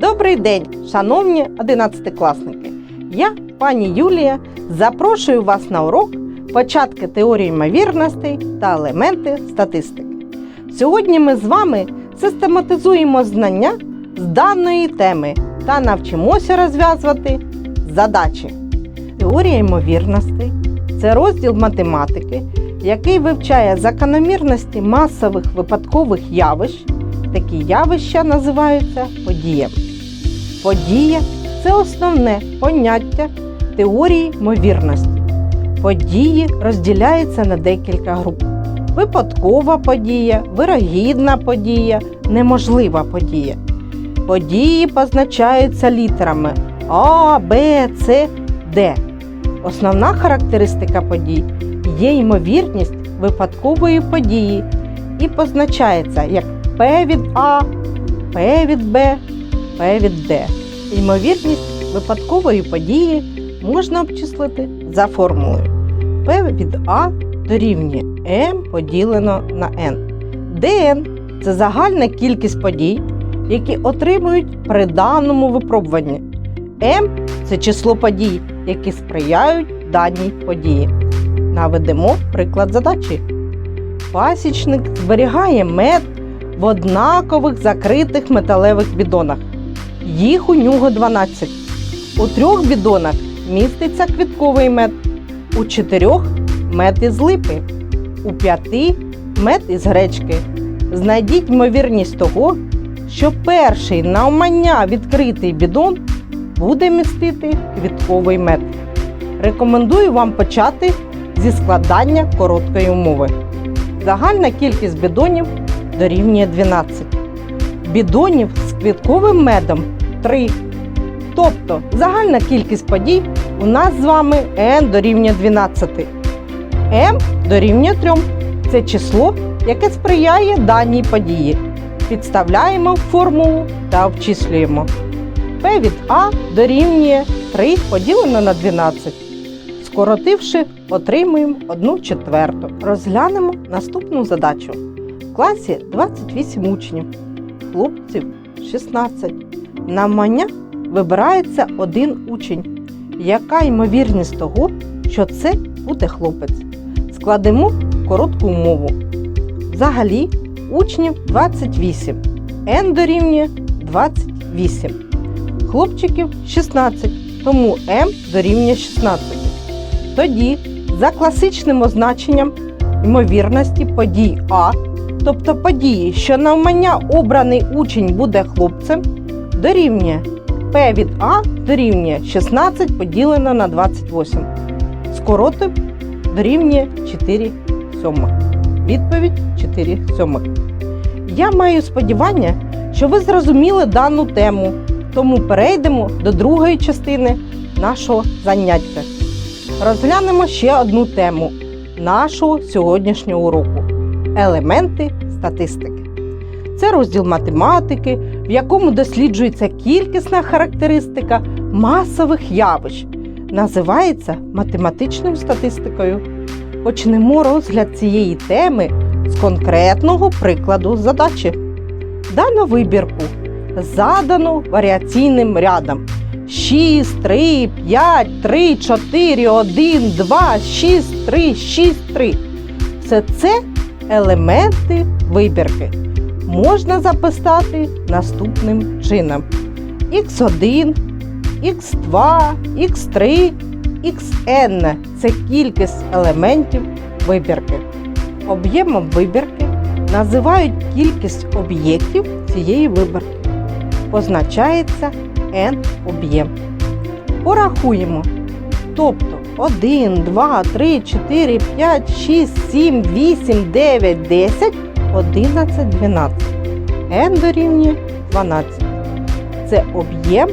Добрий день, шановні одинадцятикласники! Я, пані Юлія, запрошую вас на урок початки теорії ймовірностей та елементи статистики. Сьогодні ми з вами систематизуємо знання з даної теми та навчимося розв'язувати задачі. Теорія ймовірностей це розділ математики, який вивчає закономірності масових випадкових явищ. Такі явища називаються подіями. Подія це основне поняття теорії ймовірності. Події розділяються на декілька груп: випадкова подія, вирогідна подія, неможлива подія. Події позначаються літерами А, Б, С, Д. Основна характеристика подій є ймовірність випадкової події і позначається як П від А, П від Б, П від Д. Ймовірність випадкової події можна обчислити за формулою. P від А дорівнює m поділено на n. Dn – це загальна кількість подій, які отримують при даному випробуванні. m – це число подій, які сприяють даній події. Наведемо приклад задачі. Пасічник зберігає мед в однакових закритих металевих бідонах. Їх у нього 12. У трьох бідонах міститься квітковий мед, у чотирьох мед із липи, у п'яти мед із гречки. Знайдіть ймовірність того, що перший навмання відкритий бідон буде містити квітковий мед. Рекомендую вам почати зі складання короткої умови. Загальна кількість бідонів дорівнює 12. Бідонів з квітковим медом 3. Тобто загальна кількість подій у нас з вами n дорівнює 12. m дорівнює 3. Це число, яке сприяє даній події. Підставляємо формулу та обчислюємо. P від A дорівнює 3 поділено на 12. Скоротивши, отримуємо 1 четверту. Розглянемо наступну задачу. В класі 28 учнів, хлопців 16. Навмання вибирається один учень. Яка ймовірність того, що це буде хлопець? Складемо коротку умову. Взагалі учнів 28. N дорівнює 28. Хлопчиків 16, тому М дорівнює 16. Тоді за класичним означенням ймовірності подій А, тобто події, що навмання обраний учень буде хлопцем, дорівнює P від А дорівнює 16 поділено на 28. Скоротив дорівнює 4 сьомих. Відповідь 4 сьомих. Я маю сподівання, що ви зрозуміли дану тему, тому перейдемо до другої частини нашого заняття. Розглянемо ще одну тему нашого сьогоднішнього уроку елементи статистики. Це розділ математики, в якому досліджується кількісна характеристика масових явищ. Називається математичною статистикою. Почнемо розгляд цієї теми з конкретного прикладу задачі. Дано вибірку задано варіаційним рядом 6, 3, 5, 3, 4, 1, 2, 6, 3, 6, 3. Все це елементи вибірки. Можна записати наступним чином: x1, x2, x3, xn це кількість елементів вибірки. Об'ємом вибірки називають кількість об'єктів цієї вибірки. Позначається n об'єм. Порахуємо. Тобто 1, 2, 3, 4, 5, 6, 7, 8, 9, 10, 11, 12. n дорівнює 12. Це об'єм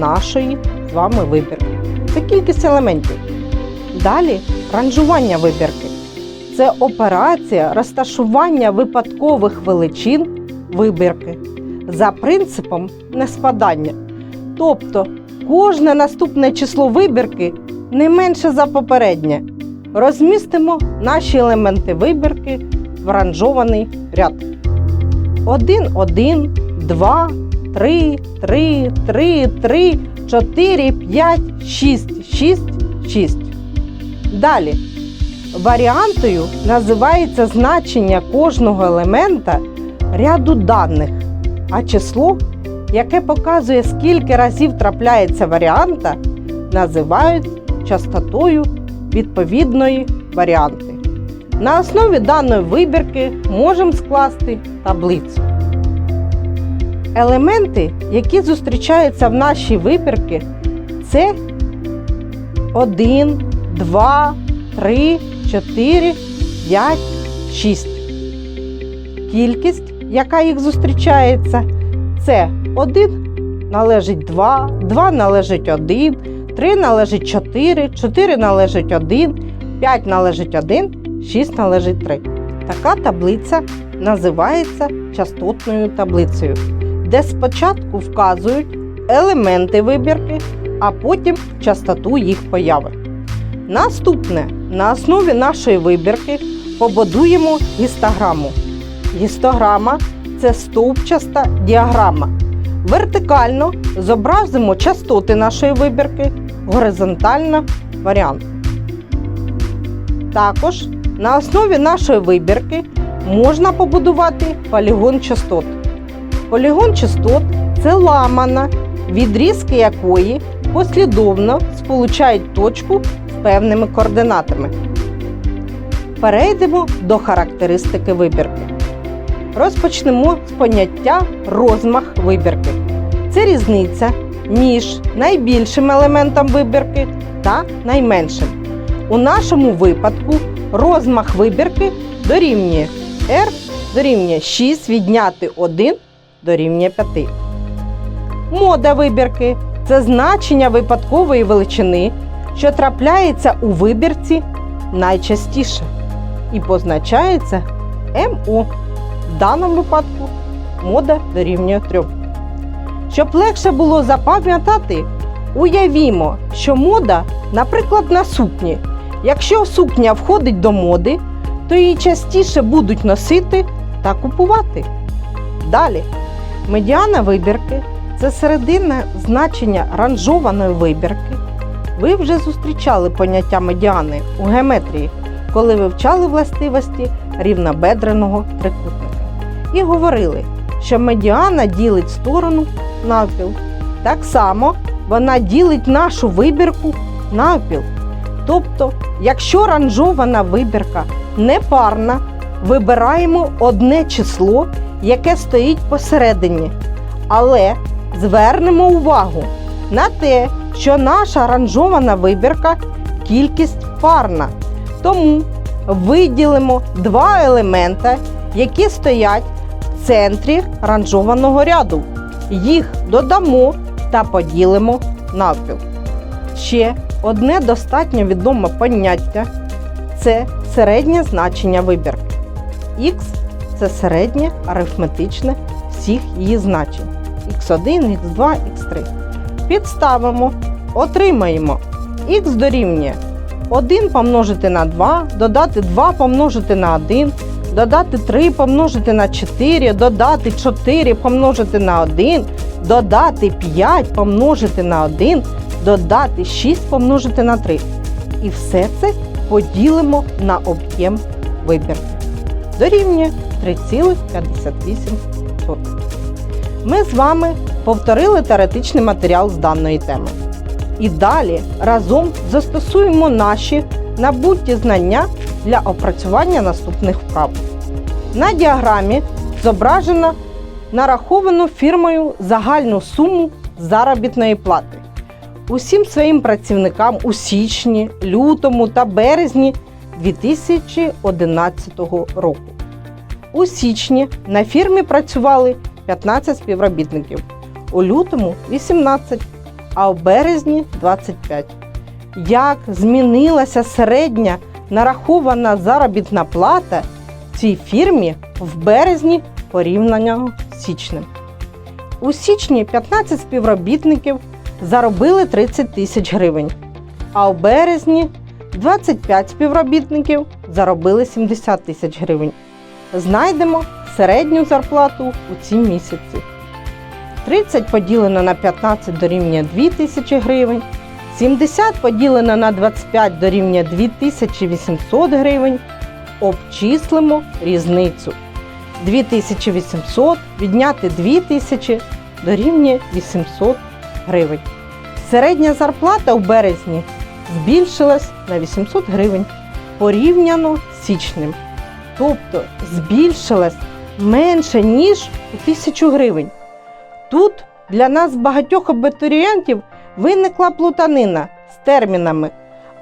нашої з вами вибірки. Це кількість елементів. Далі ранжування вибірки. Це операція розташування випадкових величин вибірки за принципом неспадання. Тобто кожне наступне число вибірки не менше за попереднє. Розмістимо наші елементи вибірки в ранжований ряд. 1, 1, 2, 3, 3, 3, 3, 4, 5, 6, 6, 6. Далі. Варіантою називається значення кожного елемента ряду даних, а число, яке показує, скільки разів трапляється варіанта, називають частотою відповідної варіанти. На основі даної вибірки можемо скласти таблицю. Елементи, які зустрічаються в нашій вибірці, це 1, 2, 3, 4, 5, 6. Кількість, яка їх зустрічається, це 1 належить 2, 2 належить 1, 3 належить 4, 4 належить 1, 5 належить 1, 6 належить 3. Така таблиця називається частотною таблицею, де спочатку вказують елементи вибірки, а потім частоту їх появи. Наступне на основі нашої вибірки побудуємо гістограму. Гістограма це стовпчаста діаграма. Вертикально зобразимо частоти нашої вибірки, горизонтально варіант. Також на основі нашої вибірки можна побудувати полігон частот. Полігон частот це ламана, відрізки якої послідовно сполучають точку з певними координатами. Перейдемо до характеристики вибірки. Розпочнемо з поняття розмах вибірки. Це різниця між найбільшим елементом вибірки та найменшим. У нашому випадку розмах вибірки дорівнює R дорівнює 6 відняти 1 дорівнює 5. Мода вибірки це значення випадкової величини, що трапляється у вибірці найчастіше і позначається МО. В даному випадку мода дорівнює 3. Щоб легше було запам'ятати, уявімо, що мода, наприклад, на сукні. Якщо сукня входить до моди, то її частіше будуть носити та купувати. Далі, медіана вибірки це серединне значення ранжованої вибірки. Ви вже зустрічали поняття медіани у геометрії, коли вивчали властивості рівнобедреного трикутника. І говорили, що медіана ділить сторону навпіл. Так само вона ділить нашу вибірку навпіл. Тобто, якщо ранжована вибірка непарна, вибираємо одне число, яке стоїть посередині. Але звернемо увагу на те, що наша ранжована вибірка кількість парна. Тому виділимо два елемента, які стоять в центрі ранжованого ряду. Їх додамо та поділимо навпіл. Ще одне достатньо відоме поняття це середнє значення вибірки. Х це середнє арифметичне всіх її значень х1, х2, х3. Підставимо, отримаємо х дорівнює 1 помножити на 2, додати 2 помножити на 1, додати 3 помножити на 4, додати 4 помножити на 1, додати 5 помножити на 1, додати 6 помножити на 3. І все це поділимо на об'єм вибірки. Дорівнює 3,58. Ми з вами повторили теоретичний матеріал з даної теми. І далі разом застосуємо наші набуті знання для опрацювання наступних вправ. На діаграмі зображено нараховану фірмою загальну суму заробітної плати. Усім своїм працівникам у січні, лютому та березні 2011 року. У січні на фірмі працювали 15 співробітників, у лютому 18, а у березні 25. Як змінилася середня нарахована заробітна плата в цій фірмі в березні порівняно з січнем? У січні 15 співробітників заробили 30 тисяч гривень, а у березні 25 співробітників заробили 70 тисяч гривень. Знайдемо середню зарплату у ці місяці. 30 поділено на 15 дорівнює 2000 гривень. 70 поділено на 25 дорівнює 2800 гривень. Обчислимо різницю. 2800 відняти 2000 дорівнює 800 гривень. Середня зарплата у березні збільшилась на 800 гривень порівняно з січнем. Тобто збільшилась менше, ніж у 1000 гривень. Тут для нас багатьох абітурієнтів виникла плутанина з термінами,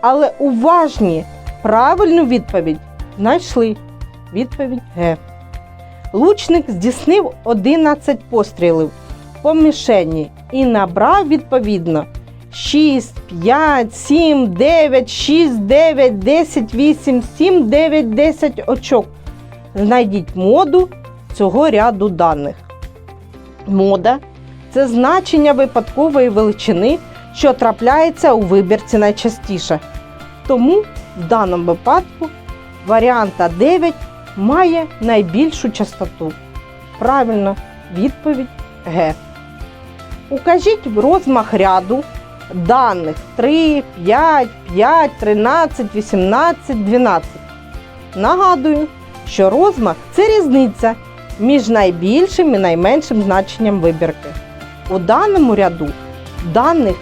але уважні правильну відповідь знайшли. Відповідь Г. Лучник здійснив 11 пострілів по мішені і набрав відповідно 6, 5, 7, 9, 6, 9, 10, 8, 7, 9, 10 очок. Знайдіть моду цього ряду даних. Мода це значення випадкової величини, що трапляється у вибірці найчастіше. Тому в даному випадку варіанта 9 має найбільшу частоту. Правильно, відповідь Г. Укажіть розмах ряду даних 3, 5, 5, 13, 18, 12. Нагадую, що розмах це різниця між найбільшим і найменшим значенням вибірки. У даному ряду даних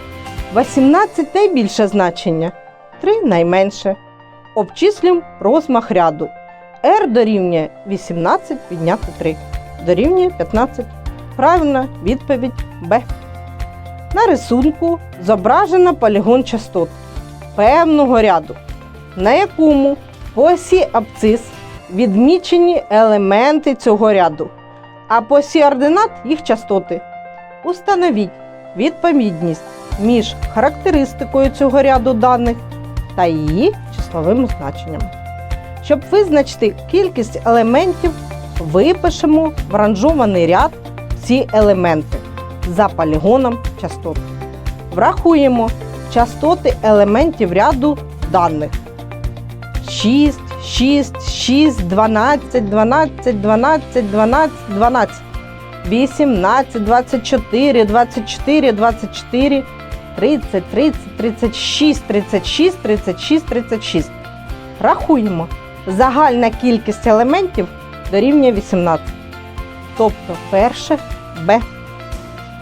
18 найбільше значення, 3 найменше. Обчислюємо розмах ряду. R дорівнює 18 відняти 3. Дорівнює 15. Правильна відповідь Б. На рисунку зображено полігон частот певного ряду, на якому по осі абцис відмічені елементи цього ряду, а по осі ординат їх частоти. Установіть відповідність між характеристикою цього ряду даних та її числовим значенням. Щоб визначити кількість елементів, випишемо в ранжований ряд ці елементи за полігоном частот. Врахуємо частоти елементів ряду даних. 6, 6, 6, 12, 12, 12, 12, 12, 18, 24, 24, 24, 30, 30, 36, 36, 36, 36. Рахуємо. Загальна кількість елементів дорівнює 18. Тобто перше Б.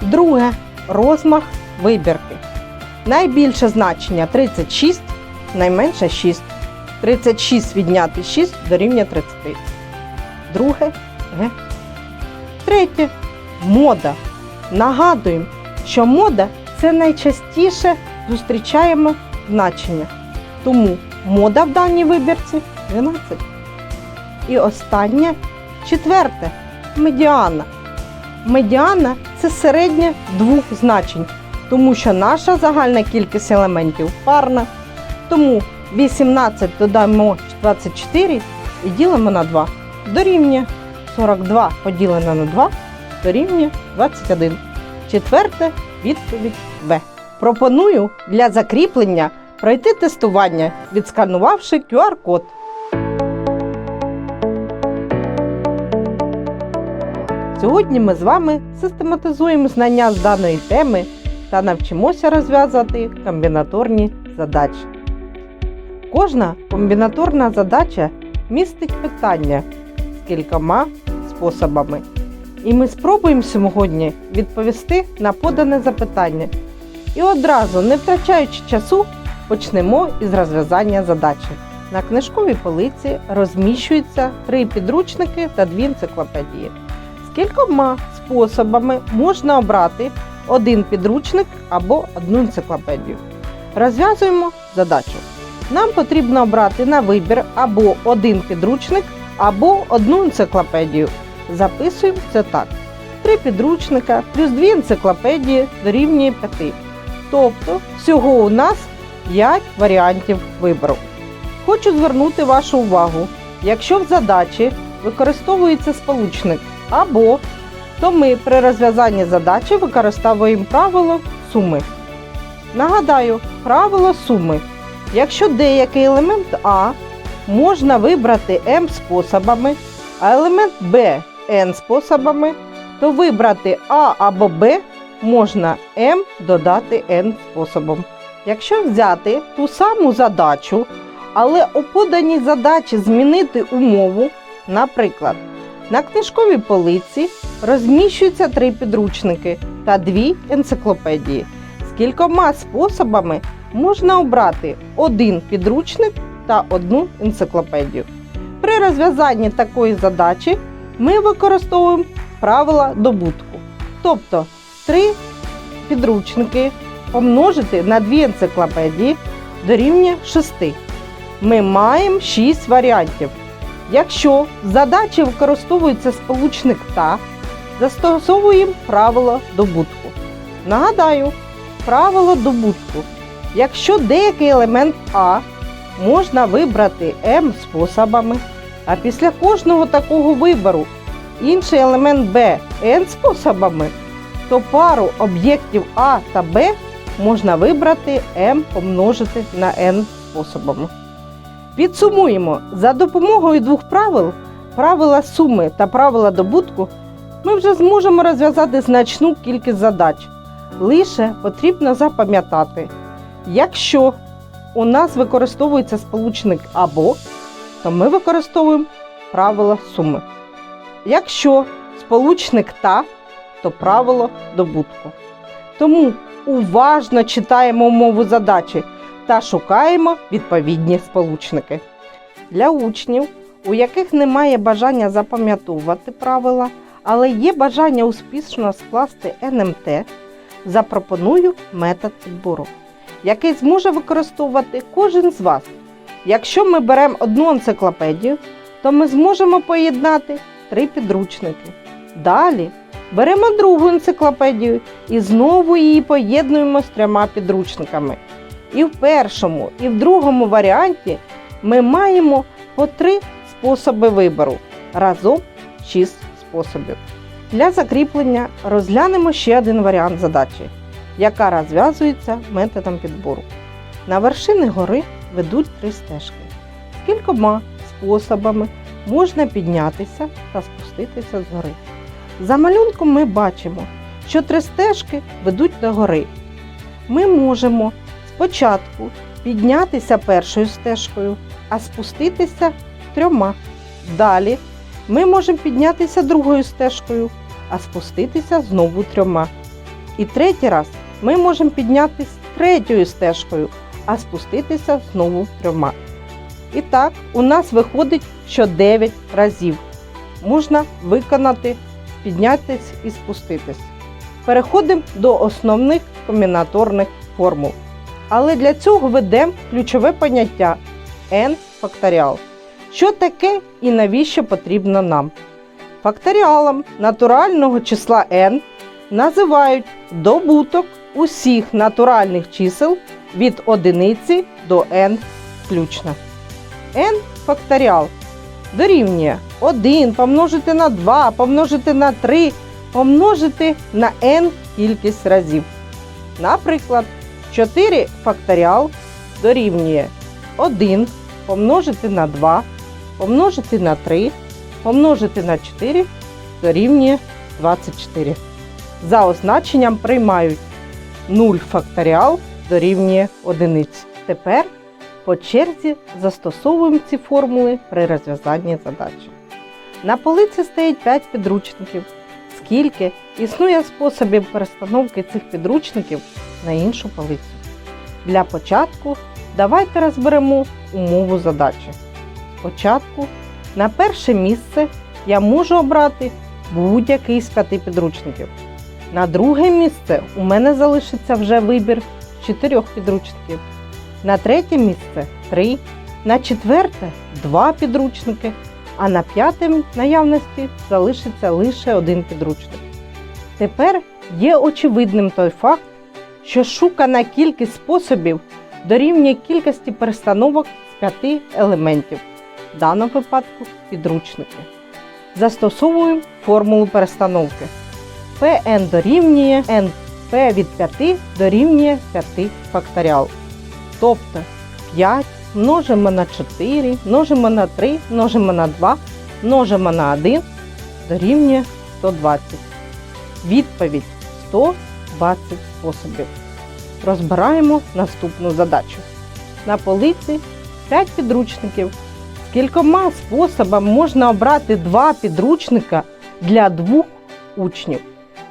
Друге розмах вибірки. Найбільше значення 36, найменше 6. 36 відняти 6 дорівнює 30. Друге Г. Третє мода. Нагадуємо, що мода це найчастіше зустрічаємо значення. Тому мода в даній вибірці 12. І останнє четверте медіана. Медіана це середнє двох значень, тому що наша загальна кількість елементів парна. Тому 18 додаємо 24 і ділимо на 2. Дорівнює 42 поділено на 2 дорівнює 21. Четверте відповідь Б. Пропоную для закріплення пройти тестування, відсканувавши QR-код. Сьогодні ми з вами систематизуємо знання з даної теми та навчимося розв'язувати комбінаторні задачі. Кожна комбінаторна задача містить питання з кількома способами. І ми спробуємо сьогодні відповісти на подане запитання. І одразу, не втрачаючи часу, почнемо із розв'язання задачі. На книжковій полиці розміщуються три підручники та дві енциклопедії. Кількома способами можна обрати один підручник або одну енциклопедію. Розв'язуємо задачу. Нам потрібно обрати на вибір або один підручник, або одну енциклопедію. Записуємо це так. Три підручника плюс дві енциклопедії дорівнює 5. Тобто всього у нас 5 варіантів вибору. Хочу звернути вашу увагу, якщо в задачі використовується сполучник або, то ми при розв'язанні задачі використовуємо правило суми. Нагадаю, правило суми. Якщо деякий елемент А можна вибрати М способами, а елемент Б N способами, то вибрати А або Б можна М додати N способом. Якщо взяти ту саму задачу, але у поданій задачі змінити умову, наприклад, на книжковій полиці розміщуються три підручники та дві енциклопедії. З кількома способами можна обрати один підручник та одну енциклопедію. При розв'язанні такої задачі ми використовуємо правила добутку. Тобто три підручники помножити на дві енциклопедії дорівнює 6. Ми маємо 6 варіантів. Якщо в задачі використовується сполучник та, застосовуємо правило добутку. Нагадаю, правило добутку. Якщо деякий елемент А можна вибрати М способами, а після кожного такого вибору інший елемент Б N способами, то пару об'єктів А та Б можна вибрати М помножити на N способами. Підсумуємо, за допомогою двох правил, правила суми та правила добутку, ми вже зможемо розв'язати значну кількість задач. Лише потрібно запам'ятати, якщо у нас використовується сполучник або, то ми використовуємо правила суми. Якщо сполучник та, то правило добутку. Тому уважно читаємо умову задачі та шукаємо відповідні сполучники. Для учнів, у яких немає бажання запам'ятовувати правила, але є бажання успішно скласти НМТ, запропоную метод підбору, який зможе використовувати кожен з вас. Якщо ми беремо одну енциклопедію, то ми зможемо поєднати три підручники. Далі беремо другу енциклопедію і знову її поєднуємо з трьома підручниками. І в першому, і в другому варіанті ми маємо по три способи вибору. Разом шість способів. Для закріплення розглянемо ще один варіант задачі, яка розв'язується методом підбору. На вершини гори ведуть три стежки. Кількома способами можна піднятися та спуститися з гори. За малюнком ми бачимо, що три стежки ведуть до гори. Ми можемо спочатку піднятися першою стежкою, а спуститися трьома. Далі ми можемо піднятися другою стежкою, а спуститися знову трьома. І третій раз ми можемо піднятися третьою стежкою, а спуститися знову трьома. І так, у нас виходить, що 9 разів можна виконати, піднятися і спуститись. Переходимо до основних комбінаторних формул. Але для цього ведемо ключове поняття n факторіал. Що таке і навіщо потрібно нам? Факторіалом натурального числа n називають добуток усіх натуральних чисел від одиниці до n включно. n факторіал дорівнює 1 помножити на 2, помножити на 3, помножити на n кількість разів. Наприклад, 4 факторіал дорівнює 1 помножити на 2, помножити на 3, помножити на 4 дорівнює 24. За означенням приймають 0 факторіал дорівнює 1. Тепер по черзі застосовуємо ці формули при розв'язанні задачі. На полиці стоять 5 підручників. Скільки існує способів перестановки цих підручників на іншу полицю. Для початку давайте розберемо умову задачі. Спочатку на перше місце я можу обрати будь-який з п'яти підручників. На друге місце у мене залишиться вже вибір з чотирьох підручників. На третє місце три, на четверте два підручники, а на п'яте наявності залишиться лише один підручник. Тепер є очевидним той факт, що шукана кількість способів дорівнює кількості перестановок з п'яти елементів, в даному випадку підручники. Застосовуємо формулу перестановки. Pn дорівнює np від 5 дорівнює 5 факторіал. Тобто 5 множимо на 4, множимо на 3, множимо на 2, множимо на 1 дорівнює 120. Відповідь 120 способів. Розбираємо наступну задачу. На полиці 5 підручників. Кількома способами можна обрати два підручника для двох учнів.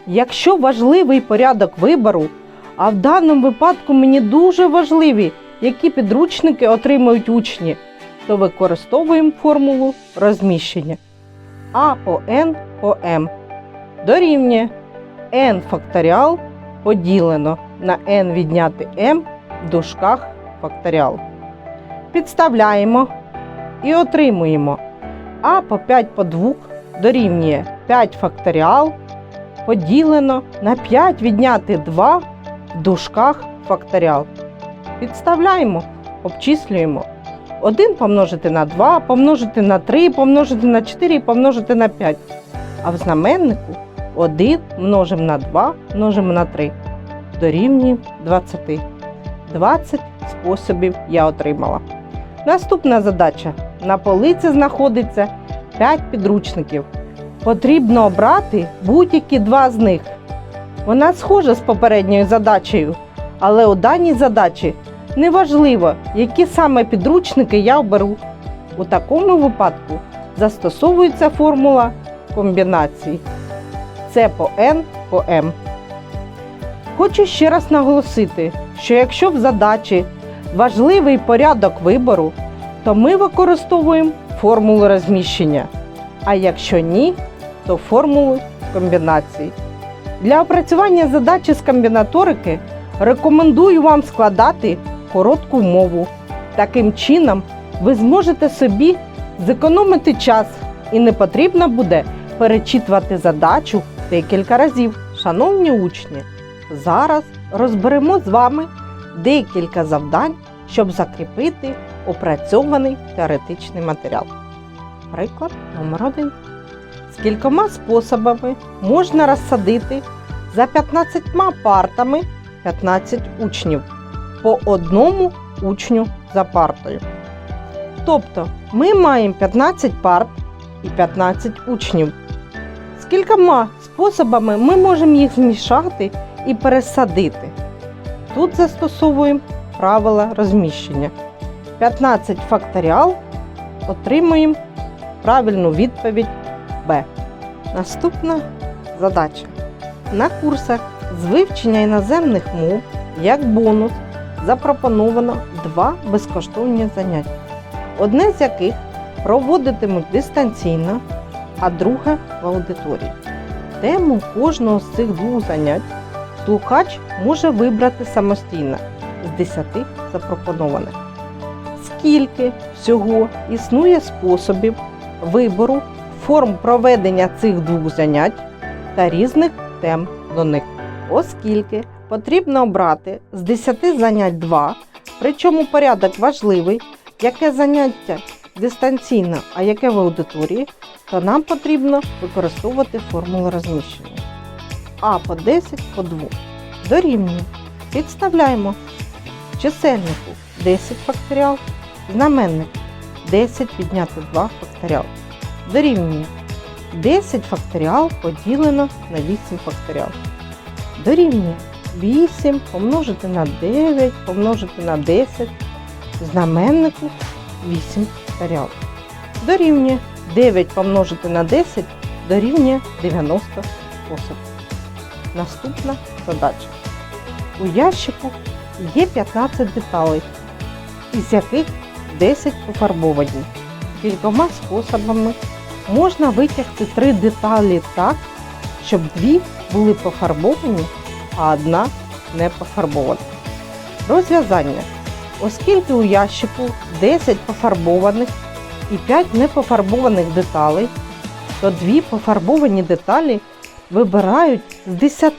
Якщо важливий порядок вибору, а в даному випадку мені дуже важливі, які підручники отримують учні, то використовуємо формулу розміщення. А по n по m дорівнює n факторіал поділено на n відняти m в дужках факторіал. Підставляємо і отримуємо а по 5 по 2 дорівнює 5 факторіал поділено на 5 відняти 2 в дужках факторіал. Підставляємо, обчислюємо. 1 помножити на 2, помножити на 3, помножити на 4 і помножити на 5. А в знаменнику 1 множимо на 2, множимо на 3. Дорівнює 20. 20 способів я отримала. Наступна задача. На полиці знаходиться 5 підручників. Потрібно обрати будь-які два з них. Вона схожа з попередньою задачею, але у даній задачі неважливо, які саме підручники я оберу. У такому випадку застосовується формула комбінації. Це по N по M. Хочу ще раз наголосити, що якщо в задачі важливий порядок вибору, то ми використовуємо формулу розміщення. А якщо ні, то формулу комбінації. Для опрацювання задачі з комбінаторики рекомендую вам складати коротку мову. Таким чином, ви зможете собі зекономити час і не потрібно буде перечитувати задачу декілька разів. Шановні учні, зараз розберемо з вами декілька завдань, щоб закріпити опрацьований теоретичний матеріал. Приклад номер 1 З кількома способами можна розсадити за 15 партами 15 учнів по одному учню за партою. Тобто ми маємо 15 парт і 15 учнів. З кількома способами ми можемо їх змішати і пересадити. Тут застосовуємо правила розміщення. 15 факторіал отримуємо правильну відповідь Б. Наступна задача. На курсах з вивчення іноземних мов як бонус запропоновано два безкоштовні заняття, одне з яких проводитимуть дистанційно, а друге в аудиторії. Тему кожного з цих двох занять слухач може вибрати самостійно з 10 запропонованих. Скільки всього існує способів вибору форм проведення цих двох занять та різних тем до них, оскільки потрібно обрати з 10 занять 2, причому порядок важливий, яке заняття дистанційно, а яке в аудиторії, то нам потрібно використовувати формулу розміщення. А по 10 по 2 дорівнює. Підставляємо чисельнику 10 факторіал, знаменник 10 підняти 2 факторіал. Дорівнює 10 факторіал поділено на 8 факторіал. Дорівнює 8 помножити на 9 помножити на 10 знаменнику 8 факторіал. Дорівнює 9 помножити на 10 дорівнює 90 спосіб. Наступна задача. У ящику є 15 деталей, із яких 10 пофарбовані. Кількома способами можна витягти 3 деталі так, щоб дві були пофарбовані, а одна не пофарбована. Розв'язання. Оскільки у ящику 10 пофарбованих і 5 непофарбованих деталей, то дві пофарбовані деталі вибирають з 10,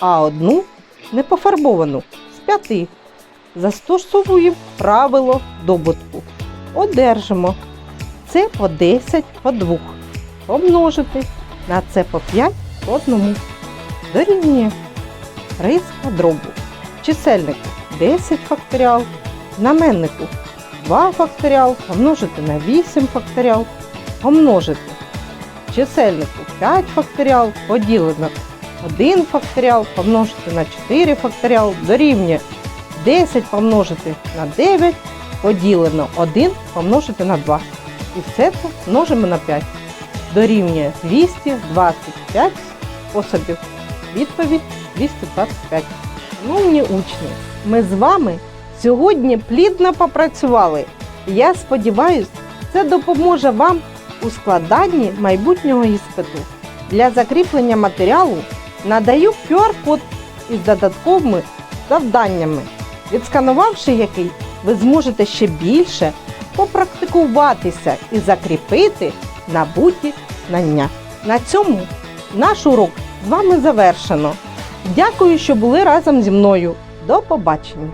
а одну непофарбовану з 5. Застосовуємо правило добутку. Одержимо це по 10 по 2. Помножити на це по 5 по 1. Дорівнює риска дробу. Чисельнику 10 факторіал, знаменнику 2 факторіал, помножити на 8 факторіал, помножити чисельнику 5 факторіал поділено 1 факторіал помножити на 4 факторіал дорівнює 10 помножити на 9 поділено 1 помножити на 2. І все це множимо на 5. Дорівнює 225 способів. Відповідь 225. Шановні учні, ми з вами сьогодні плідно попрацювали. Я сподіваюся, це допоможе вам у складанні майбутнього іспиту. Для закріплення матеріалу надаю QR-код із додатковими завданнями, відсканувавши який, ви зможете ще більше попрактикуватися і закріпити набуті знання. На цьому наш урок з вами завершено. Дякую, що були разом зі мною. До побачення!